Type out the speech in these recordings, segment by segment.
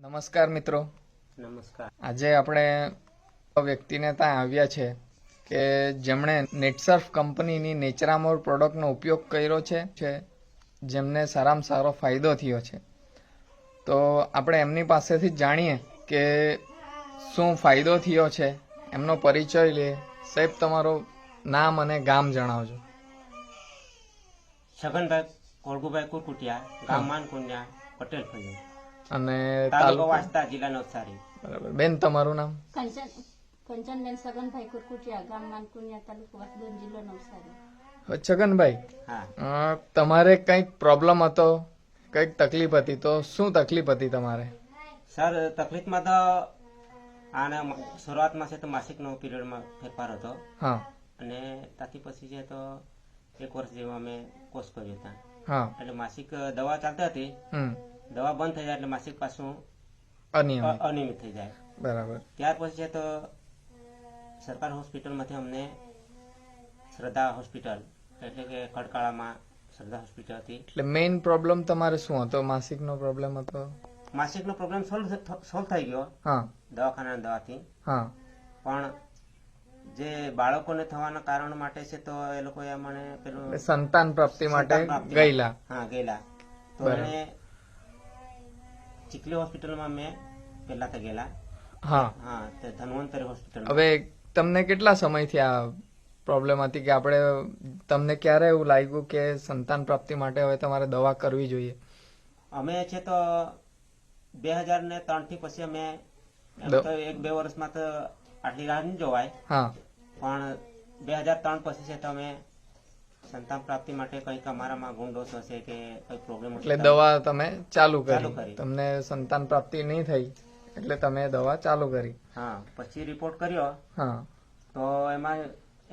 નમસ્કાર મિત્રો. નમસ્કાર. આજે આપણે વ્યક્તિને ત્યાં આવ્યા છે કે જેમણે નેટસર્ફ કંપનીની નેચરામોર પ્રોડક્ટનો ઉપયોગ કર્યો છે જેમને સારામાં સારો ફાયદો થયો છે. તો આપણે એમની પાસેથી જાણીએ કે શું ફાયદો થયો છે એમનો પરિચય લે સાહેબ તમારું નામ અને ગામ જણાવજો. છગનભાઈ કોળગુભાઈ કુરકુટિયા ગામ માનકુંડિયા પટેલ ફળિયું. અને તાલુકો વાસ્તા જિલ્લા નવસારી. બરાબર. બેન તમારું નામ? કંચન કંચનબેન સગનભાઈ કુરકુટિયા ગામ માનકુનિયા તાલુકો વાસદોન જિલ્લો નવસારી. છગનભાઈ હા. તમારે કંઈક પ્રોબ્લેમ હતો? કંઈક તકલીફ હતી તો શું તકલીફ હતી તમારે? સર તકલીફમાં તો આના શરૂઆતમાં છે તો માસિકનો પીરિયડમાં ફેરફાર હતો. હા. અને ત્યાંથી પછી છે તો એક વર્ષ જેવો અમે કોર્સ કર્યો હતા હા. એટલે માસિક દવા ચાલતી હતી. દવા બંધ થઈ જાય એટલે માસિક પાછું અનિયમિત. અનિયમિત થઈ જાય. બરાબર. ત્યાર પછી છે તો સરકાર હોસ્પિટલમાંથી અમને શ્રદ્ધા હોસ્પિટલ એટલે કે ખડકાળામાં શ્રદ્ધા હોસ્પિટલ હતી. એટલે મેઇન પ્રોબ્લેમ તમારે શું હતો? માસિકનો પ્રોબ્લેમ હતો? માસિકનો પ્રોબ્લેમ સોલ્વ સોલ્વ થઈ ગયો. હા. દવાખાના દવાથી. હા. પણ જે બાળકોને થવાના કારણ માટે છે તો એ લોકોએ મને પેલું સંતાન પ્રાપ્તિ માટે ગયેલા. હા ગયેલા. તો એને ચીખલી હોસ્પિટલમાં મેં પહેલા તો ગયેલા. હા. હા તે ધન્વંતરી હોસ્પિટલ હવે તમને કેટલા સમયથી આ પ્રોબ્લેમ હતી કે આપણે તમને ક્યારે એવું લાગ્યું કે સંતાન પ્રાપ્તિ માટે હવે તમારે દવા કરવી જોઈએ? અમે છે તો બે હજાર ને ત્રણથી પછી અમે એમ તો એક બે વર્ષમાં તો આટલી રાહ નહીં જોવાય. હા. પણ બે હજાર ત્રણ પછી છે તો અમે સંતાન પ્રાપ્તિ માટે કંઈક અમારામાં ગુણદોષ હશે કે કંઈ પ્રોબ્લેમ એટલે દવા તમે ચાલુ કરી. તમને સંતાન પ્રાપ્તિ નહીં થઈ એટલે તમે દવા ચાલુ કરી. હા પછી રિપોર્ટ કર્યો. હા. તો એમાં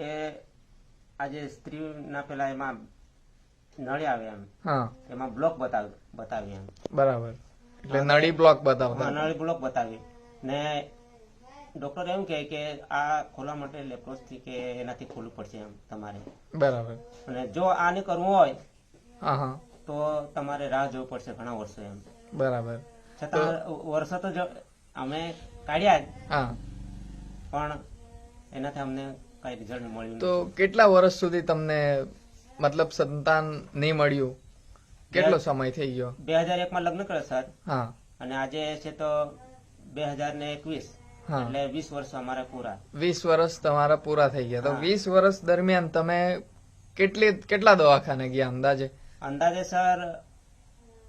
એ આજે સ્ત્રીના પેલા એમાં નળી આવે એમ. હા. એમાં બ્લોક બતાવ બતાવી એમ. બરાબર. એટલે નળી બ્લોક બતાવતા. નળી બ્લોક બતાવી. ને ડોક્ટર એમ કહે કે આ ખોલવા માટે લેપ્રોસથી કે એનાથી ખોલવું પડશે એમ તમારે. બરાબર. અને જો આને કરવું હોય તો તમારે રાહ જોવી પડશે ઘણા વર્ષો એમ. બરાબર. છતાં વર્ષો તો અમે કાઢ્યા પણ એનાથી અમને કઈ રિઝલ્ટ મળ્યું તો કેટલા વર્ષ સુધી તમને મતલબ સંતાન નહીં મળ્યું? કેટલો સમય થઈ ગયો? બે હજાર એક માં લગ્ન કર્યો સર. હા. અને આજે છે તો બે હજાર ને એકવીસ. એટલે વીસ વર્ષ અમારા પૂરા. વીસ વર્ષ તમારા પૂરા થઈ ગયા. તો વીસ વર્ષ દરમિયાન તમે કેટલી કેટલા દવાખાને ગયા અંદાજે? અંદાજે સર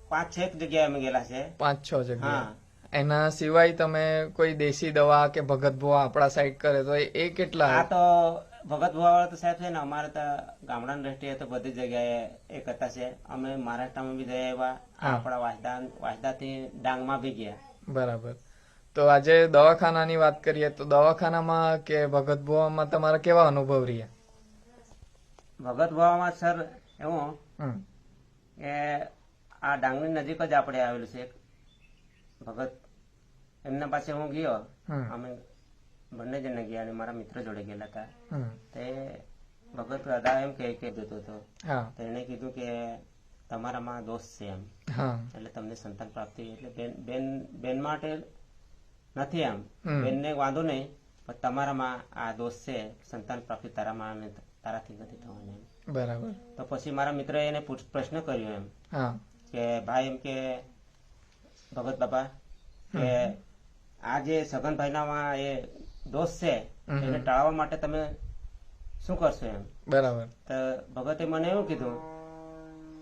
પાંચ છ જગ્યાએ અમે ગયેલા છે. પાંચ છ જગ્યા એના સિવાય તમે કોઈ દેશી દવા કે ભગત ભુવા આપણા સાઈડ કરે તો એ- કેટલા? આ તો ભગત ભુવાવાળા તો સાહેબ છે ને અમારે તો ગામડાની દ્રષ્ટિએ તો બધી જગ્યાએ એ કરતા છે. અમે મહારાષ્ટ્રમાં બી આવ્યા હા. આપણા વાસદા વાસદાથી ડાંગમાં બી ગયા. બરાબર. તો આજે દવાખાનાની વાત કરીએ તો દવાખાનામાં કે ભગત ભુવામાં તમારા કેવા અનુભવ રહ્યા? ભગત ભુવામાં સર એવું કે આ ડાંગની નજીક જ આપણે આવેલું છે ભગત. એમના પાસે હું ગયો. અમે બંને જણે ગયા અને મારા મિત્ર જોડે ગયેલા હતા. તે ભગત દાદા એમ કે કે દેતો હતો તો એને કીધું કે તમારામાં દોષ છે એમ. એટલે તમને સંતાન પ્રાપ્તિ. એટલે બેન બેન બેન માટે નથી એમ. બેનને વાંધો નહીં પણ તમારામાં આ દોષ છે સંતાન પ્રાપ્તિ તારામાં તારાથી નથી થવાની બરાબર. તો પછી મારા મિત્રએ એને પ્રશ્ન કર્યો એમ કે ભાઈ એમ કે ભગત બાપા કે આ જે સગનભાઈનામાં એ દોષ છે એને ટાળવા માટે તમે શું કરશો એમ? બરાબર. તો ભગતે મને એવું કીધું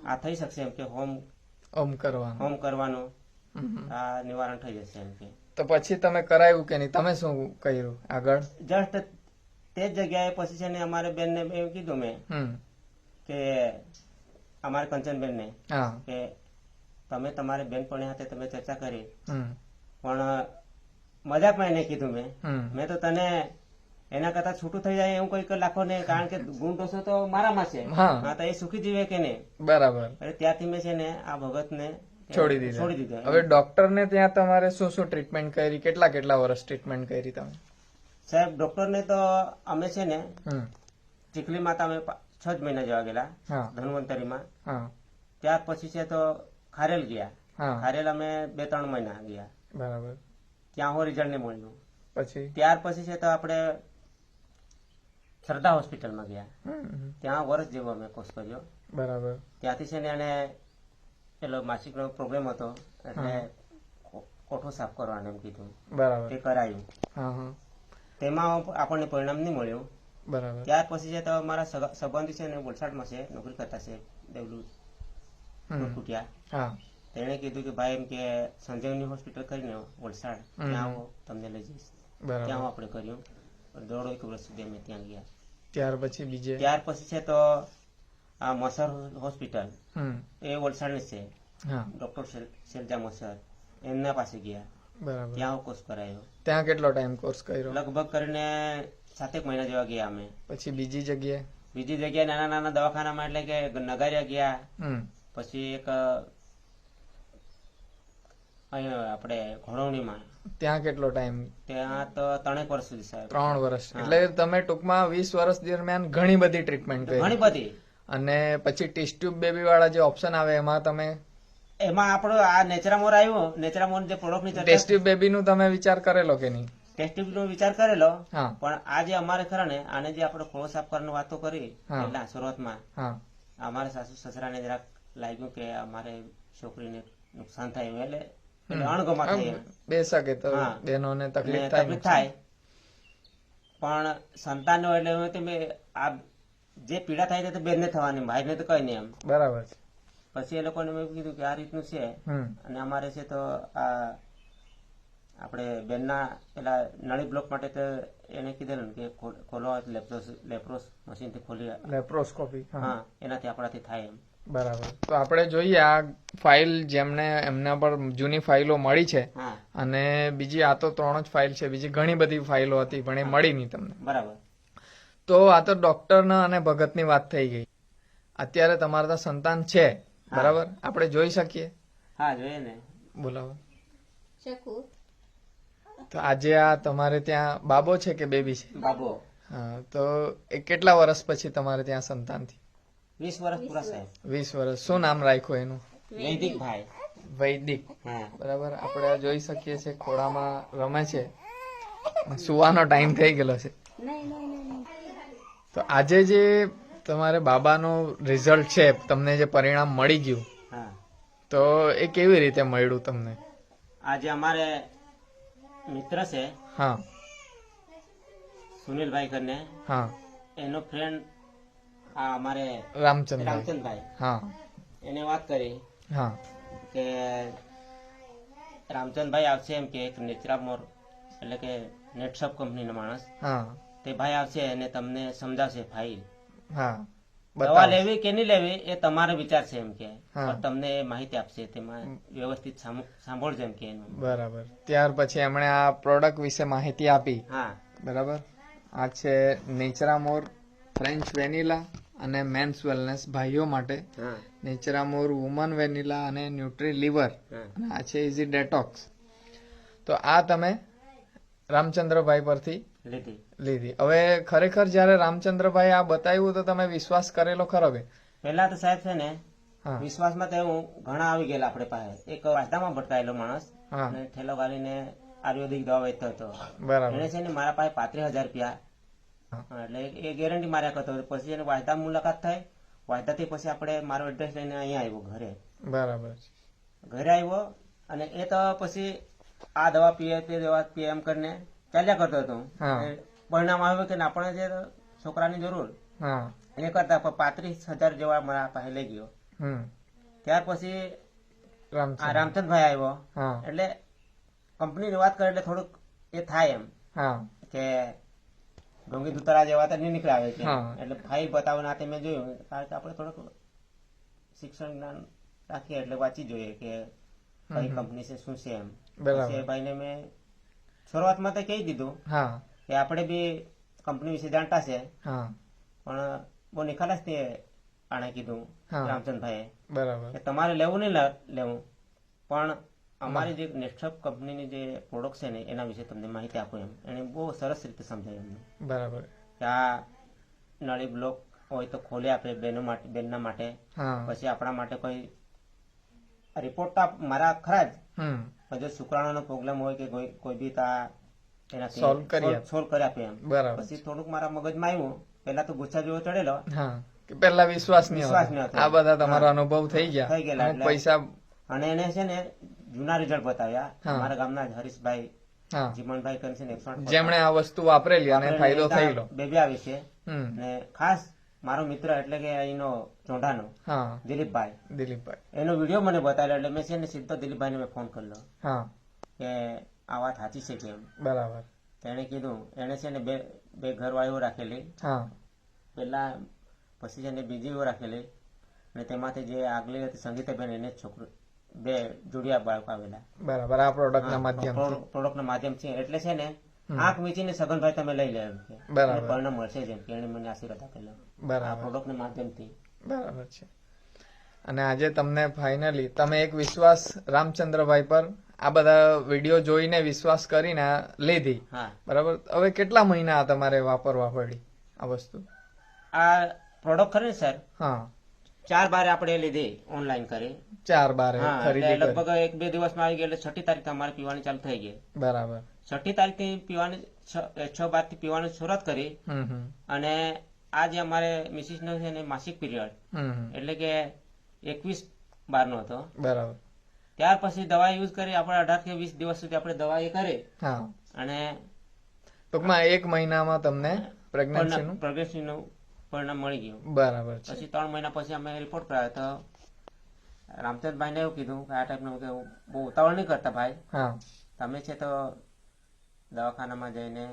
આ થઈ શકશે એમ કે હોમ હોમ કરવાનું. હોમ કરવાનું આ નિવારણ થઈ જશે એમ કે. તો પછી તમે કરાયું કે નહીં? તમે શું કર્યું આગળ? જસ્ટ તે જ જગ્યાએ પછી છે ને અમારે બેનને એવું કીધું મેં કે અમારે કંચનબેનને હા. કે તમે તમારે બેનપણી સાથે તમે ચર્ચા કરી. પણ મજાકમાં એને કીધું મેં. મેં તો તને એના કરતા છૂટું થઈ જાય એવું કઈ લાખો ને કારણ કે ગુણ દોષો તો મારામાં છે. હા. તો એ સુખી જીવે કે નહીં? બરાબર. ત્યાંથી મેં છે ને આ ભગતને છોડી દીધા. છોડી દીધા. હવે ડોક્ટરને ત્યાં તમારે શું શું ટ્રીટમેન્ટ કરી કેટલા કેટલા વર્ષ ટ્રીટમેન્ટ કરી તમે? સાહેબ ડોક્ટરને તો અમે છે ને હમ. ચીખલી માતા અમે છ જ મહિના જેવા ગયેલા ધન્વંતરીમાં. ત્યાર પછી છે તો ખારેલ ગયા. ખારેલ અમે બે ત્રણ મહિના ગયા. બરાબર. ત્યાં હું રિઝલ્ટ નહીં મળ્યું. પછી? ત્યાર પછી છે તો આપણે શ્રદ્ધા હોસ્પિટલમાં ગયા. ત્યાં વર્ષ જેવો અમે કોર્સ કર્યો. બરાબર. ત્યાંથી છે ને એને પેલો માસિકનો પ્રોબ્લેમ હતો એટલે કોઠો સાફ કરવાનું એમ કીધું. બરાબર. તે કરાયું. તેમાં આપણને પરિણામ નહીં મળ્યું. બરાબર. ત્યાર પછી છે તો મારા સંબંધી છે ને વલસાડમાં છે નોકરી કરતા છે દેવલું કુટિયા તેણે કીધું કે ભાઈ એમ કે સંજીવની હોસ્પિટલ કરીને વલસાડ. ત્યાં આવો તમને લઈ જઈશ. ત્યાં હું આપણે કર્યું. દોઢ એક વર્ષ સુધી અમે ત્યાં ગયા. ત્યાર પછી બીજે? ત્યાર પછી છે તો આ મસર હોસ્પિટલ. એ વલસાડની છે. ડોક્ટર શેરજા મસર. એમના પાસે ગયા. ત્યાં કોર્સ કરાયો. ત્યાં કેટલો ટાઈમ કોર્સ કર્યો? લગભગ કરીને સાતેક મહિના જેવા ગયા અમે. પછી બીજી જગ્યાએ? બીજી જગ્યાએ નાના નાના દવાખાનામાં એટલે કે નગારિયા ગયા. પછી એક આપણે ઘોડવણીમાં ત્યાં કેટલો ટાઈમ ત્યાં તો ત્રણેક વર્ષ સુધી સાહેબ. ત્રણ વર્ષ. એટલે તમે ટૂંકમાં વીસ વર્ષ દરમિયાન ઘણી બધી ટ્રીટમેન્ટ કરી. ઘણી બધી. અને પછી ટેસ્ટ ટ્યુબ બેબી વાળા જે ઓપ્શન આવે એમાં તમે એમાં આપણો આ નેચરામોર આવ્યો નેચરામોર જે પ્રોડક્ટની ટેસ્ટ ટ્યુબ બેબી નું તમે વિચાર કરેલો કે નહીં? ટેસ્ટિંગ નો વિચાર કરેલો પણ આ જે અમારે ખરા ને આને જે આપણે ખોળો સાફ કરવાની વાતો કરી એટલે શરૂઆતમાં અમારે સાસુ સસરાને જરાક લાગ્યું કે અમારે છોકરીને નુકસાન થાય એટલે બે શકે તો. બહેનોને તકલીફ થાય પણ સંતાન પણ સંતાનનો એટલે તમે આ જે પીડા થાય તો બેનને થવાની ભાઈને તો કઈ નહીં એમ. બરાબર છે. પછી એ લોકોને મેં કીધું કે આ રીતનું છે. અને અમારે છે તો આ આપણે બેનના પેલા નળી બ્લોક માટે તો એને કીધેલું કે ખોલો લેપ્રોસ લેપ્રોસ મશીનથી ખોલી લેપ્રોસ્કોપી હા. એનાથી આપણાથી થાય એમ. બરાબર. તો આપણે જોઈએ આ ફાઇલ જેમને એમના પર જૂની ફાઇલો મળી છે. અને બીજી આ તો ત્રણ જ ફાઇલ છે. બીજી ઘણી બધી ફાઇલો હતી પણ એ મળી નહીં તમને. બરાબર. તો આ તો ડોક્ટરના અને ભગતની વાત થઈ ગઈ. અત્યારે તમારા તો સંતાન છે બરાબર? આપણે જોઈ શકીએ. હા જોઈએ ને. બોલાવો. તો આજે આ તમારે ત્યાં બાબો છે કે બેબી છે? બાબો. હા તો એ કેટલા વર્ષ પછી તમારે ત્યાં સંતાનથી વીસ વર્ષ પૂરા સાહેબ વીસ વર્ષ. શું નામ રાખ્યું એનું? વૈદિક ભાઈ. વૈદિક. બરાબર? આપણે જોઈ શકીએ છીએ ખોળામાં રમે છે. સુવાનો ટાઈમ થઈ ગયેલો છે. નહીં નહીં નહીં નહીં. તો આજે જે તમારે બાબાનો રિઝલ્ટ છે તમને જે પરિણામ મળી ગયું હા. તો એ કેવી રીતે મળ્યું તમને? આજે અમારે મિત્ર છે હા. સુનિલભાઈ કરીને હા. એનો ફ્રેન્ડ આ અમારે રામચંદ્ર રામચંદભાઈ. હા. એને વાત કરી હા. કે રામચંદભાઈ આવશે એમ કે એક નેચરામોર એટલે કે નેટશોપ કંપનીનો માણસ. હા. તે ભાઈ આવશે અને તમને સમજાવશે ફાઇલ હા દવા લેવી કે નહીં લેવી એ તમારો વિચાર છે એમ કે. તમને માહિતી આપશે તેમાં વ્યવસ્થિત સાંભળજો એમ કે બરાબર. ત્યાર પછી એમણે આ પ્રોડક્ટ વિશે માહિતી આપી. હા. બરાબર? આ છે નેચરામોર ફ્રેન્ચ વેનીલા અને મેન્સ વેલનેસ ભાઈઓ માટે. હા. નેચરામોર વુમન વેનીલા અને ન્યુટ્રી લીવર અને આ છે ઇઝી ડેટોક્સ તો આ તમે રામચંદ્રભાઈ પરથી લીધી. લીધી. હવે ખરેખર જ્યારે રામચંદ્રભાઈ આ બતાવ્યું તો તમે વિશ્વાસ કરેલો ખરો કે? પહેલા તો સાહેબ છે ને વિશ્વાસમાં તો હું ઘણા આવી ગયેલા આપણે પાસે. એક વાસદામાં ભટકાયેલો માણસ અને ઠેલો ગાલીને આયુર્વેદિક દવા વેચતો હતો. બરાબર. એને છે ને મારા પાસે પાંત્રીસ હજાર રૂપિયા. એટલે એ ગેરંટી માર્યા કરતો હતો. પછી એને વાયદા મુલાકાત થાય વાયદાથી પછી આપણે મારો એડ્રેસ લઈને અહીંયા આવ્યો ઘરે. બરાબર ઘરે આવ્યો અને એ તો પછી આ દવા પીએ તે દવા પીએ એમ કરીને ચાલ્યા કરતો હતો. પરિણામ આવ્યું કે આપણે જે છોકરાની જરૂર એ કરતા પાંત્રીસ હજાર જેવા મારા પાસે લઈ ગયો. ત્યાર પછી રામચંદ ભાઈ રામચંદભાઈ આવ્યો. એટલે કંપનીની વાત કરે એટલે થોડુંક એ થાય એમ. કે ડોંગી દુતારા જેવા તો નહીં નીકળે આવે કે એટલે ભાઈ બતાવો ના તે મેં જોયું. કારણ કે આપણે થોડુંક શિક્ષણ જ્ઞાન રાખીએ એટલે વાંચી જોઈએ કે કઈ કંપની છે શું છે એમ. એ ભાઈને મેં શરૂઆતમાં તો કહી દીધું. હા. કે આપણે બી કંપની વિશે જાણતા છે. પણ બહુ નિખાલસ તે આણે કીધું. રામચંદભાઈએ બરાબર. કે તમારે લેવું નહીં લેવું. પણ અમારી જે નેટવર્ક કંપનીની જે પ્રોડક્ટ છે ને એના વિશે તમને માહિતી આપો એમ. એને બહુ સરસ રીતે સમજાયું એમને. બરાબર. કે આ નળી બ્લોક હોય તો ખોલી આપે બેનો માટે બેનના માટે. પછી આપણા માટે કોઈ રિપોર્ટ તો મારા ખરા જ. જો શુક્રાણુનો પ્રોબ્લેમ હોય કે કોઈ કોઈ બી તા Solve કરી. સોલ્વ કરી આપે એમ. બરાબર. પછી થોડુંક મારા મગજમાં આવ્યું પેલા તો ગુસ્સા જેવો ચડેલો. હા. વિશ્વાસ નહીં વિશ્વાસ નહીં આ બધા તમારા અનુભવ થઈ ગયા. થઈ ગયેલા પૈસા અને એને છે ને જૂના રિઝલ્ટ બતાવ્યા. અમારા ગામના હરીશભાઈ કરીને છે ને 108 જેમણે આ વસ્તુ વાપરેલી અને ફાયદો થયેલો. બેબી આવી છે. ને ખાસ મારો મિત્ર એટલે કે અહીંનો ચોંઢાનો દિલીપભાઈ. દિલીપભાઈ. એનો વીડિયો મને બતાવ્યો એટલે મેં છે ને સીધો દિલીપભાઈને મેં ફોન કર્યો. કે આ વાત સાચી છે કેમ બરાબર. તેણે કીધું એણે છે ને બે બે ઘરવાળીઓ રાખેલી. હા. પેલા પછી છે ને બીજી રાખેલી અને તેમાંથી જે આગલી હતી સંગીતાબેન એને છોકરો બે જોડિયા બાળકો આવેલા. બરાબર આ પ્રોડક્ટ માધ્યમ પ્રોડક્ટના માધ્યમ છે એટલે છે ને આંખ મીચીને સગનભાઈ તમે લઈ લેવું કે. પરિણામ મળશે જેમ કે. એણે મને આશીર્વાદ આપેલો. બરાબર. પ્રોડક્ટ ના માધ્યમથી. બરાબર છે. અને આજે તમને ફાઇનલી તમે એક વિશ્વાસ રામચંદ્રભાઈ પર આ બધા વીડિયો જોઈને વિશ્વાસ કરીને લીધી. બરાબર? હવે કેટલા મહિના તમારે વાપરવા પડી આ વસ્તુ? આ પ્રોડક્ટ ખરી સર હા. ચાર બાર આપણે લીધી ઓનલાઈન કરી. ચાર બારે ખરીદી લગભગ એક બે દિવસમાં આવી ગઈ એટલે છઠ્ઠી તારીખ અમારે પીવાની ચાલુ થઈ ગઈ. બરાબર. છઠ્ઠી તારીખથી પીવાની છ- બારથી પીવાની શરૂઆત કરી. અને આ જે અમારે મિસિસનો છે ને માસિક પીરિયડ. એટલે કે એકવીસ બારનો હતો. બરાબર. ત્યાર પછી દવા યુઝ કરી આપણે અઢાર કે વીસ દિવસ સુધી આપણે દવા એ કરી. હા. અને ટૂંકમાં એક મહિનામાં તમને પ્રેગ્નન્સીનું પ્રેગ્નન્સીનું પરિણામ મળી ગયું. બરાબર પછી ત્રણ મહિના પછી અમે રિપોર્ટ કરાયો તો રામચંદ્રભાઈને એવું કીધું કે આ ટાઈપનું કે બહુ ઉતાવળ નહીં કરતા ભાઈ. હા. તમે છે તો દવાખાનામાં જઈને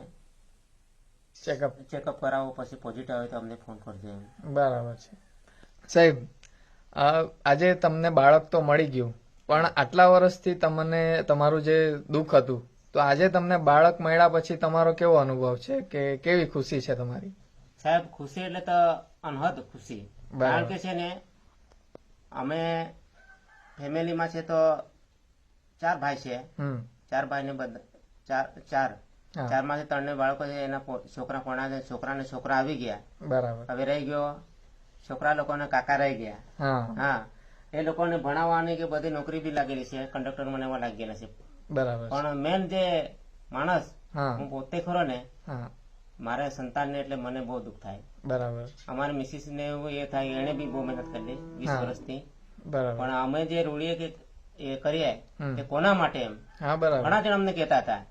ચેકઅપ ચેકઅપ કરાવો પછી પોઝિટિવ આવે તો અમને ફોન કરજો બરાબર છે. સાહેબ આજે તમને બાળક તો મળી ગયું. પણ આટલા વર્ષથી તમને તમારું જે દુઃખ હતું તો આજે તમને બાળક મળ્યા પછી તમારો કેવો અનુભવ છે? કે કેવી ખુશી છે તમારી? સાહેબ ખુશી એટલે તો અનહદ ખુશી. કારણ કે છે ને અમે ફેમિલીમાં છે તો ચાર ભાઈ છે. ચાર ભાઈ ને બધા ચાર ચાર. હા. ચારમાંથી ત્રણ બાળકો છે એના છોકરા પોણા છે છોકરાને છોકરા આવી ગયા. બરાબર. હવે રહી ગયો છોકરા લોકોને કાકા રહી ગયા. હા. એ લોકોને ભણાવવાની કે બધી નોકરી બી લાગેલી છે કંડક્ટર મને એમાં લાગેલા છે. બરાબર પણ મેન જે માણસ હું. પોતે ખરો ને મારા સંતાનને એટલે મને બહુ દુઃખ થાય. બરાબર. અમારી મિસિસ ને એવું એ થાય એને બી બહુ મહેનત કરી વીસ વર્ષથી. બરાબર. પણ અમે જે રૂડીએ કે એ કરીએ કે કોના માટે એમ? હા બરાબર. ઘણા જણ અમને કહેતા હતા.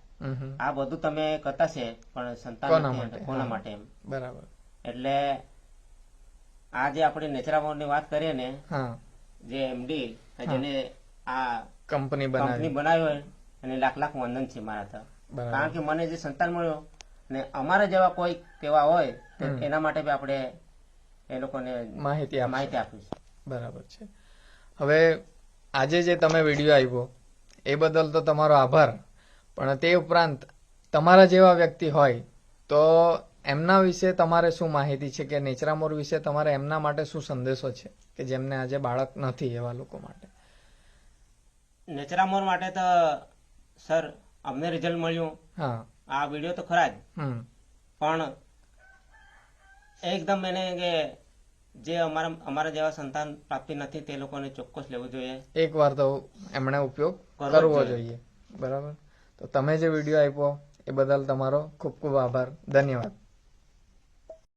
આ બધું તમે કરતા છે પણ સંતાન કોના માટે? કોના માટે એમ? બરાબર. એટલે આ જે આપણે ની વાત કરીએ ને હા. જે એમડી જેને આ કંપની કંપની બનાવી હોય અને લાખ લાખ વંદન છે મારા તો કારણ કે મને જે સંતાન મળ્યો ને અમારા જેવા કોઈ કેવા હોય તો એના માટે આપણે એ લોકોને માહિતી માહિતી આપીશું. બરાબર છે. હવે આજે જે તમે વીડિયો આવ્યો એ બદલ તો તમારો આભાર. પણ તે ઉપરાંત તમારા જેવા વ્યક્તિ હોય તો એમના વિશે તમારે શું માહિતી છે કે નેચરામોર વિશે તમારે એમના માટે શું સંદેશો છે? કે જેમને આજે બાળક નથી એવા લોકો માટે. નેચરામોર માટે તો સર અમને રિઝલ્ટ મળ્યું. હા. આ વીડિયો તો ખરા જ. પણ એકદમ એને કે જે અમારા અમારા જેવા સંતાન પ્રાપ્તિ નથી તે લોકોને ચોક્કસ લેવું જોઈએ. એક વાર તો એમણે ઉપયોગ કરવો. જોઈએ. બરાબર? તો તમે જે વીડિયો આપ્યો એ બદલ તમારો ખૂબ ખૂબ આભાર. ધન્યવાદ.